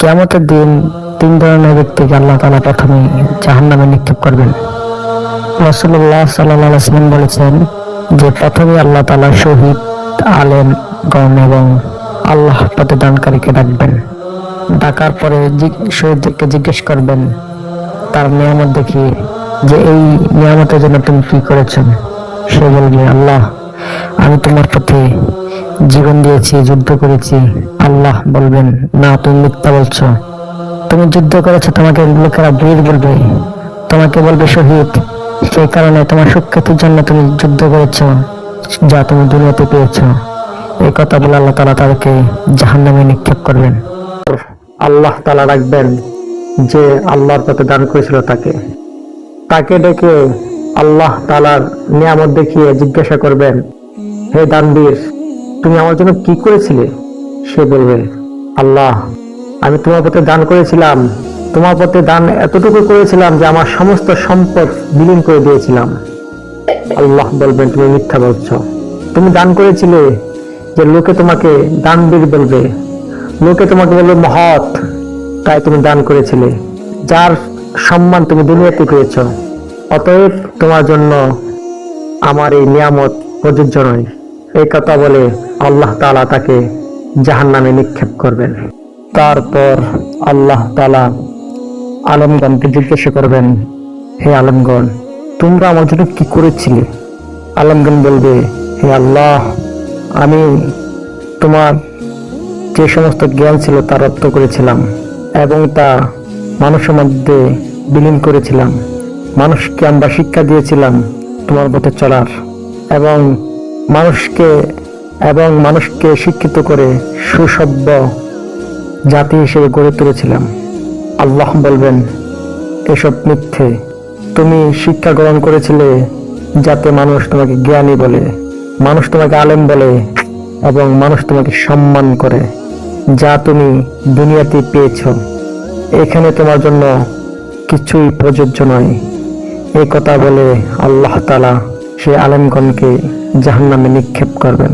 কেয়ামতের দিন তিন ধরনের ব্যক্তিকে আল্লাহ তালা প্রথমে জাহান নামে নিক্ষেপ করবেন। রসুল্লাহ সাল্লাম বলেছেন যে প্রথমে আল্লাহ তালা শহীদ, আলেম, গণ এবং আল্লাহ প্রতিদানকারীকে ডাকবেন। ডাকার পরে শহীদদেরকে জিজ্ঞেস করবেন, তার নিয়ামত দেখি যে এই নিয়ামতের জন্য তুমি কি করেছ? সে বলবে, আল্লাহ, আমি তোমার পথে জীবন দিয়েছি, যুদ্ধ করেছি। আল্লাহ বলবেন, না, তুমি মিথ্যা বলছো। তুমি যুদ্ধ করেছ, তোমাকে লোকেরা বীর বলবে। তোমাকে বলবে শহীদ। সেই কারণে তোমার সুখ্যাতির জন্য তুমি যুদ্ধ করেছ, যা তুমি দুনিয়াতে পেয়েছ। এই কথা বলে আল্লাহ তালা তাদেরকে জাহান্নামে নিক্ষেপ করবেন। আল্লাহ তালা রাখবেন যে আল্লাহর পথে দান করেছিল তাকে। তাকে ডেকে আল্লাহ তালার নিয়ামত দেখিয়ে জিজ্ঞাসা করবেন, হে দানবীর তুমি আমার জন্য কি করেছিলে? সে বলবে, আল্লাহ, আমি তোমার পথে দান করেছিলাম। তোমার পথে দান এতটুকু করেছিলাম যে আমার সমস্ত সম্পদ বিলীন করে দিয়েছিলাম। আল্লাহ বলবেন, তুমি মিথ্যা বলছো। তুমি দান করেছিলে যে লোকে তোমাকে দানবীর বলবে। লোকে তোমাকে বলবে মহৎ, তাই তুমি দান করেছিলে, যার সম্মান তুমি দুনিয়াতে পেয়েছ। অতএব তোমার জন্য আমার এই নিয়ামত প্রযোজ্য নয়। এই কথা বলে আল্লাহ তাআলা তাকে জাহান নামে নিক্ষেপ করবেন। তারপর আল্লাহ তাআলা আলমগণকে জিজ্ঞাসা করবেন, হে আলমগণ, তোমরা আমার জন্য কি করেছিলে? আলমগণ বলবে, হে আল্লাহ, আমি তোমার যে সমস্ত জ্ঞান ছিল তা রপ্ত করেছিলাম এবং তা মানুষের মধ্যে বিলীন করেছিলাম। মানুষকে আমরা শিক্ষা দিয়েছিলাম তোমার পথে চলার এবং মানুষকে এবং মানুষকে শিক্ষিত করে সুসভ্য জাতি হিসেবে গড়ে তুলেছিলাম। আল্লাহ বলবেন, এসব মিথ্যে। তুমি শিক্ষা গ্রহণ করেছিলে যাতে মানুষ তোমাকে জ্ঞানী বলে, মানুষ তোমাকে আলেম বলে এবং মানুষ তোমাকে সম্মান করে, যা তুমি দুনিয়াতে পেয়েছ। এখানে তোমার জন্য কিছুই প্রযোজ্য নয়। এই কথা বলে আল্লাহ তালা সে আলেমগণকে জাহান্নামে নিক্ষেপ করবেন।